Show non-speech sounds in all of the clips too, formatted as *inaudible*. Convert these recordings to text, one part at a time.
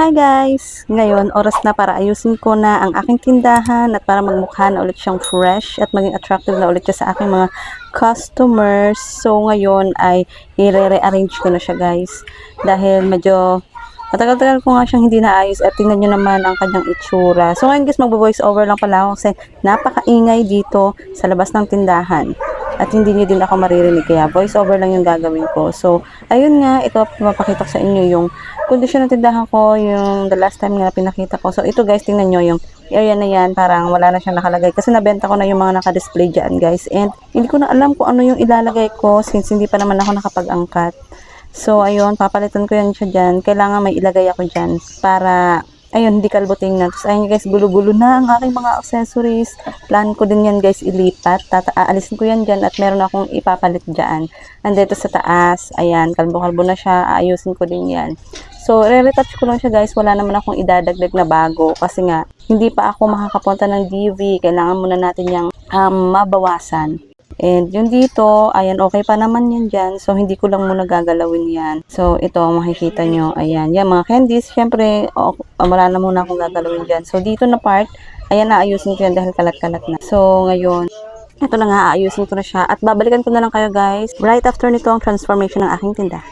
Hi guys! Ngayon, oras na para ayusin ko na ang aking tindahan at para magmukha na ulit siyang fresh at maging attractive na ulit siya sa aking mga customers. So ngayon ay i-rearrange ko na siya guys. Dahil medyo matagal-tagal ko nga siyang hindi naayos at tingnan nyo naman ang kanyang itsura. So ngayon guys, mag-voice over lang pala ako kasi napakaingay dito sa labas ng tindahan at hindi niyo din ako maririnig kaya voice over lang yung gagawin ko. So, ayun nga, ito mapakita ko sa inyo yung kondisyon ng tindahan ko, yung the last time nga pinakita ko. So, ito guys, tingnan nyo yung area na yan, parang wala na siyang nakalagay kasi nabenta ko na yung mga naka-display dyan guys. And hindi ko na alam kung ano yung ilalagay ko since hindi pa naman ako nakapag-angkat. So, ayun, papalitan ko yan siya dyan. Kailangan may ilagay ako dyan para ayun, hindi kalbuting na. Tapos ayun guys, gulo-gulo na ang aking mga accessories. Plan ko din yan guys ilipat. Tata aalisin ko yan dyan at meron akong ipapalit dyan. And sa taas, ayan, kalbo-kalbo na siya. Ayusin ko din yan. So, re-retouch ko lang siya guys. Wala naman akong idadagdag na bago. Kasi nga, hindi pa ako makakapunta ng DV. Kailangan muna natin yung um, mabawasan. And yung dito, ayan, okay pa naman yan dyan. So, hindi ko lang muna gagalawin yan. So, ito, makikita nyo, ayan. Yan, mga candies, syempre, oh, wala na muna akong gagalawin dyan. So, dito na part, ayan, naayusin ko yan dahil kalat-kalat na. So, ngayon, ito na nga, aayusin ko na siya. At babalikan ko na lang kayo, guys. Right after nito ang transformation ng aking tindahan.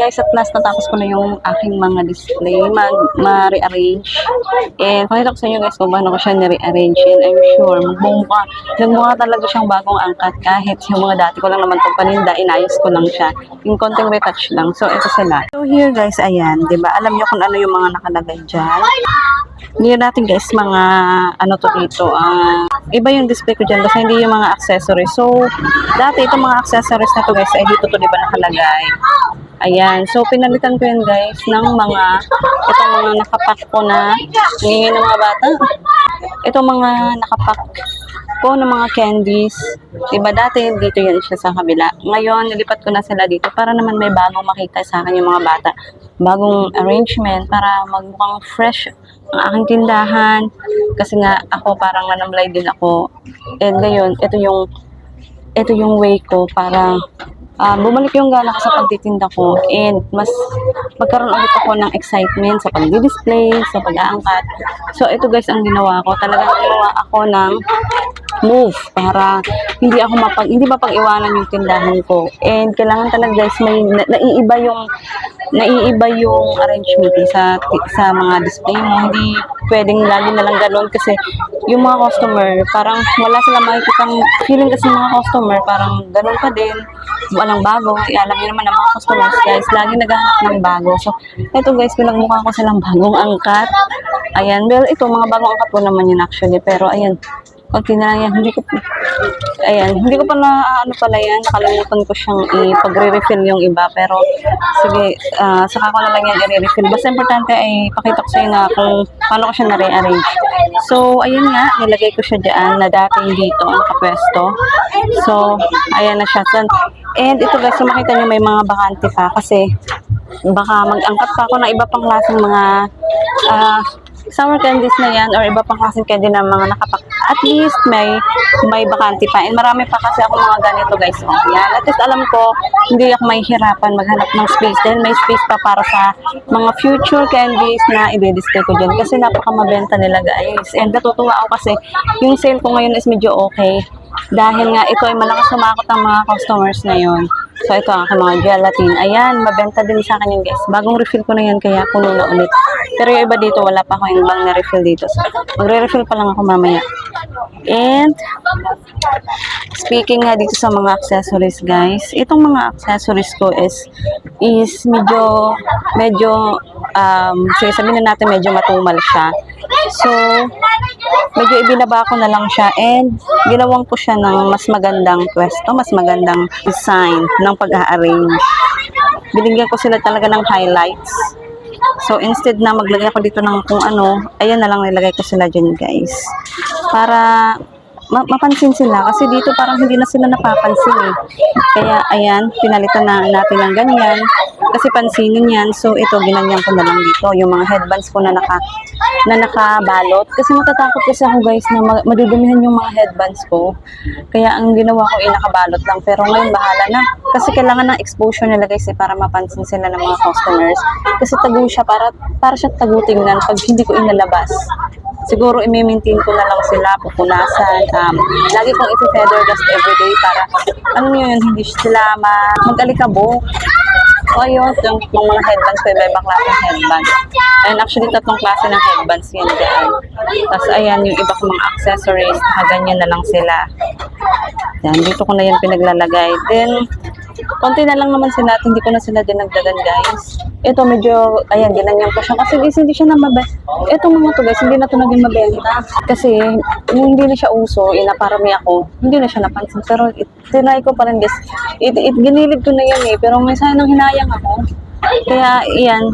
Guys, at last natapos ko na yung aking mga display, mag, ma-rearrange. And pakita ko sa inyo guys kung paano ko siya na-rearrange. And I'm sure, magmumukha, nagmukha talaga siyang bagong angkat kahit yung mga dati ko lang naman itong paninda, inayos ko lang siya. Yung konting retouch lang. So, ito sila. So, here guys, ayan, ba Alam niyo kung ano yung mga nakalagay dyan. Hindi natin guys, mga ano to dito, ah iba yung display ko dyan kasi hindi yung mga accessories. So, dati itong mga accessories na to guys, ay dito to di ba nakalagay. Ayan. So, pinalitan ko yan guys ng mga, itong mga nakapack ko na, hingin ng mga bata. Itong mga nakapack ko ng mga candies. Diba dati dito yan siya sa kabila. Ngayon, nilipat ko na sila dito para naman may bagong makita sa akin yung mga bata. Bagong arrangement para magmukhang fresh ang aking tindahan. Kasi nga ako parang nanamlay din ako. And ngayon, ito yung ito yung way ko para ah, bumalik yung gana ko sa pagtitinda ko and mas magkaroon ulit ako ng excitement sa pag-display, sa pag-aangkat. So, ito guys ang ginawa ko. Talagang ginawa ako ng move para hindi ako mapag hindi mapag-iwanan yung tindahan ko. And kailangan talaga guys may na, naiiba yung naiiba yung arrangement sa sa mga display mo. Hindi pwedeng lagi na lang ganun kasi yung mga customer parang wala silang makikitang feeling kasi mga customer parang ganun pa din walang bago. Eh, alam niyo naman ang mga customers guys, lagi naghahanap ng bago. So, eto guys, pinagmukha ko silang bagong angkat. Ayan, well, ito, mga bagong angkat ko naman yun actually. Pero, ayan, konti na lang yan. Hindi ko, ayan, hindi ko pa na, ano pala yan, nakalimutan ko siyang ipag-refill yung iba. Pero, sige, ah, saka ko na lang yan i-refill. Basta importante ay pakita ko sa'yo na kung paano ko siya na-rearrange. So, ayun nga, nilagay ko siya dyan na dating dito, nakapwesto. So, ayan na siya. So, and ito guys, makita nyo may mga bakante pa kasi baka mag-angkat pa ako ng iba pang klaseng mga ah, summer candies na yan or iba pang klaseng candy na mga nakapak. At least may may bakante pa. And marami pa kasi ako mga ganito guys. Oh, yan. At least alam ko, hindi ako mahihirapan maghanap ng space dahil may space pa para sa mga future candies na i-display ko dyan. Kasi napakamabenta nila guys. And natutuwa ako kasi yung sale ko ngayon is medyo okay. Dahil nga ito ay malakas sumakot ang mga customers ngayon. So, ito ang mga gelatin. Ayan, mabenta din sa akin yun, guys. Bagong refill ko na yan, kaya puno na ulit. Pero yung iba dito, wala pa ako yung bang na-refill dito. So, magre-refill pa lang ako mamaya. And, speaking nga dito sa mga accessories, guys. Itong mga accessories ko is, is medyo, medyo, um, sige, sabihin na natin medyo matumal siya. So, medyo ibinaba ko na lang siya and ginawang ko siya ng mas magandang pwesto, mas magandang design ng pag-arrange. Binigyan ko sila talaga ng highlights. So, instead na maglagay ako dito ng kung ano, ayan na lang nilagay ko sila dyan, guys. Para ma- mapansin sila. Kasi dito parang hindi na sila napapansin eh. Kaya, ayan, pinalitan na natin ng ganyan. Kasi pansinin yan. So, ito, ginanyan ko na lang dito. Yung mga headbands ko na naka na nakabalot. Kasi matatakot kasi ako guys na ma- madudumihan yung mga headbands ko. Kaya ang ginawa ko ay nakabalot lang. Pero ngayon bahala na. Kasi kailangan ng exposure nila guys eh, para mapansin sila ng mga customers. Kasi tago siya para, para siya tagutingnan pag hindi ko inalabas. Siguro i-maintain ko na lang sila, pupunasan. Um, lagi kong i-feather dust everyday para, ano nyo yun, hindi sila ma- mag-alikabok. So, ayun, yung, yung mga headbands ko, iba-ibang klaseng headbands. And actually, tatlong klase ng headbands yan dyan. Tapos, ayan, yung iba kong mga accessories, nakaganyan na lang sila. Yan, dito ko na yan pinaglalagay. Then, konti na lang naman sila at hindi ko na sila dinagdagan, guys. Ito, medyo, ayan, ginanyan ko siya. Kasi guys, hindi siya na mabenta. Ito mga to, guys, hindi na to naging mabenta. Kasi, yung hindi na siya uso, inaparami ako, hindi na siya napansin. Pero, it, tinry ko pa rin, guys. It, it, ginilid ko na yan eh. Pero may sayang hinayang ako. Kaya, iyan,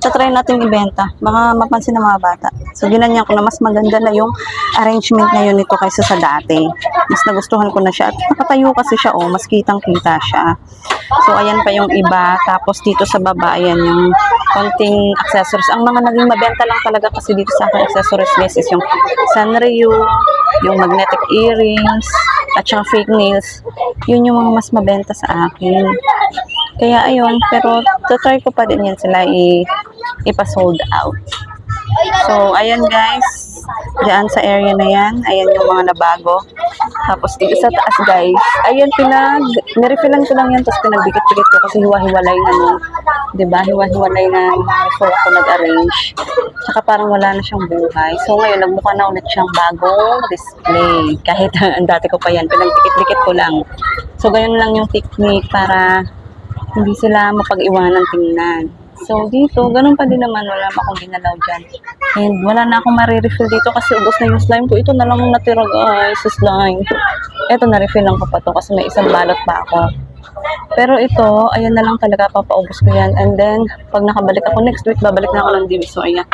try natin ibenta. Baka mapansin ng mga bata. So, ginanyan ko na mas maganda na yung arrangement ngayon nito kaysa sa dati. Mas nagustuhan ko na siya. At nakatayo kasi siya, oh, mas kitang-kita siya. So, ayan pa yung iba. Tapos, dito sa baba, ayan yung konting accessories. Ang mga naging mabenta lang talaga kasi dito sa akin accessories guys is yung Sanrio, yung magnetic earrings, at saka fake nails. Yun yung mga mas mabenta sa akin. Kaya ayun, pero try ko pa din yan sila i ipa-sold out. So, ayan guys, diyan sa area na yan, ayan yung mga nabago. Tapos dito sa taas guys, ayan pinag, nirefillan ko lang yan, tapos pinagdikit-dikit ko kasi hiwa-hiwalay na nung, di ba, hiwa-hiwalay na before ako nag-arrange. Tsaka parang wala na siyang buhay. So ngayon, nagmukha na ulit siyang bagong display. Kahit *laughs* ang dati ko pa yan, pinagdikit-dikit ko lang. So, ganyan lang yung technique para hindi sila mapag-iwanan tingnan. So, dito, ganun pa din naman, wala pa akong ginalaw dyan. And wala na akong marirefill dito kasi ubos na yung slime ko. Ito na lang ang natira guys, sa slime. Ito, na-refillan ko pa to kasi may isang balot pa ako. Pero ito, ayan na lang talaga, papaubos ko yan. And then, pag nakabalik ako next week, babalik na ako ng DB. So, ayan.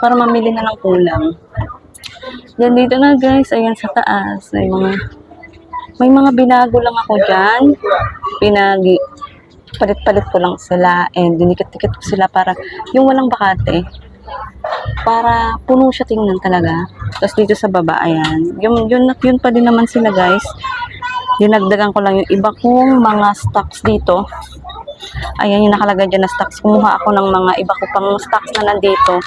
Para mamili na lang kulang. Then, dito na guys, ayan sa taas. May mga, may mga binago lang ako dyan. Pinagi, palit-palit ko lang sila and dinikit-dikit ko sila para yung walang bakate para puno siya tingnan talaga. Tapos dito sa baba, ayan. Yun, yun, yun pa din naman sila, guys. Dinagdagan ko lang yung iba kong mga stocks dito. Ayan yung nakalagay dyan na stocks. Kumuha ako ng mga iba ko pang stocks na nandito.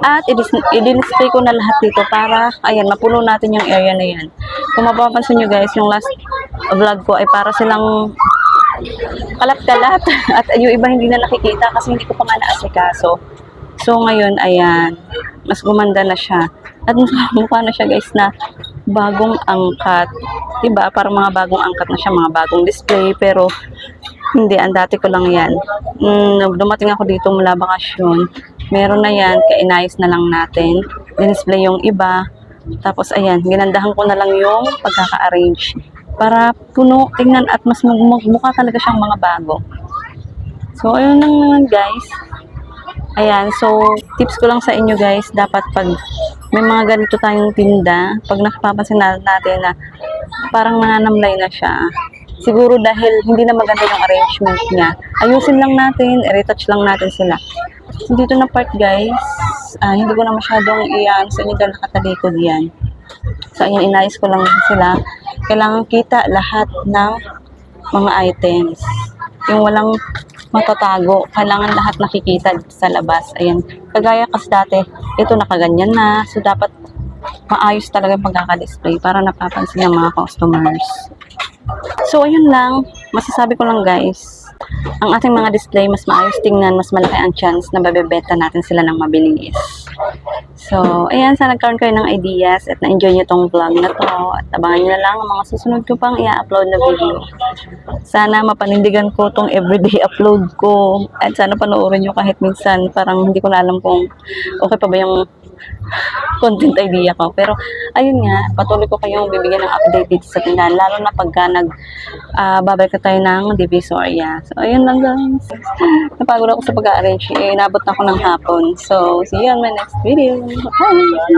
At i-dis- i-display ko na lahat dito para, ayan, mapuno natin yung area na yan. Kung mapapansin nyo guys, yung last vlog ko ay para silang kalat-kalat. *laughs* At yung iba hindi na nakikita kasi hindi ko pa nga naasikaso. So ngayon, ayan, mas gumanda na siya. At *laughs* mukha na siya guys na bagong angkat. Diba? Parang mga bagong angkat na siya, mga bagong display. Pero hindi, ang dati ko lang yan. Mm, dumating ako dito mula bakasyon. Meron na yan, kaya inayos na lang natin. Display yung iba. Tapos ayan, ginandahan ko na lang yung pagkaka-arrange. Para puno, tingnan at mas magmukha talaga siyang mga bago. So, ayun lang naman guys. Ayan, so tips ko lang sa inyo guys, dapat pag may mga ganito tayong tinda, pag nakapapansin na natin na parang nananamlay na siya, siguro dahil hindi na maganda yung arrangement niya, ayusin lang natin, i-retouch lang natin sila. Dito na part guys, ah, hindi ko na masyadong iyan sa inyo dahil nakatalikod yan. So, ayan, inayos ko lang sila. Kailangan kita lahat ng mga items. Yung walang matatago. Kailangan lahat nakikita sa labas. Ayan. Kagaya kasi dati, ito nakaganyan na. So, dapat maayos talaga yung pagkaka-display para napapansin ng mga customers. So, ayun lang. Masasabi ko lang guys, ang ating mga display mas maayos tingnan, mas malaki ang chance na babebenta natin sila ng mabilis. So, ayan, sana nagkaroon kayo ng ideas at na-enjoy nyo tong vlog na to. At abangan nyo na lang ang mga susunod ko pang i-upload na video. Sana mapanindigan ko tong everyday *laughs* upload ko. At sana panoorin nyo kahit minsan. Parang hindi ko na alam kung okay pa ba yung content idea ko. Pero, ayun nga, patuloy ko kayong bibigyan ng update dito sa tindahan. Lalo na pagka nag, ah, babalik tayo ng Divisoria. So, ayun lang guys. Napagod ako sa pag-arrange. Eh, inabot na ako ng hapon. So, see you on my next video. Bye!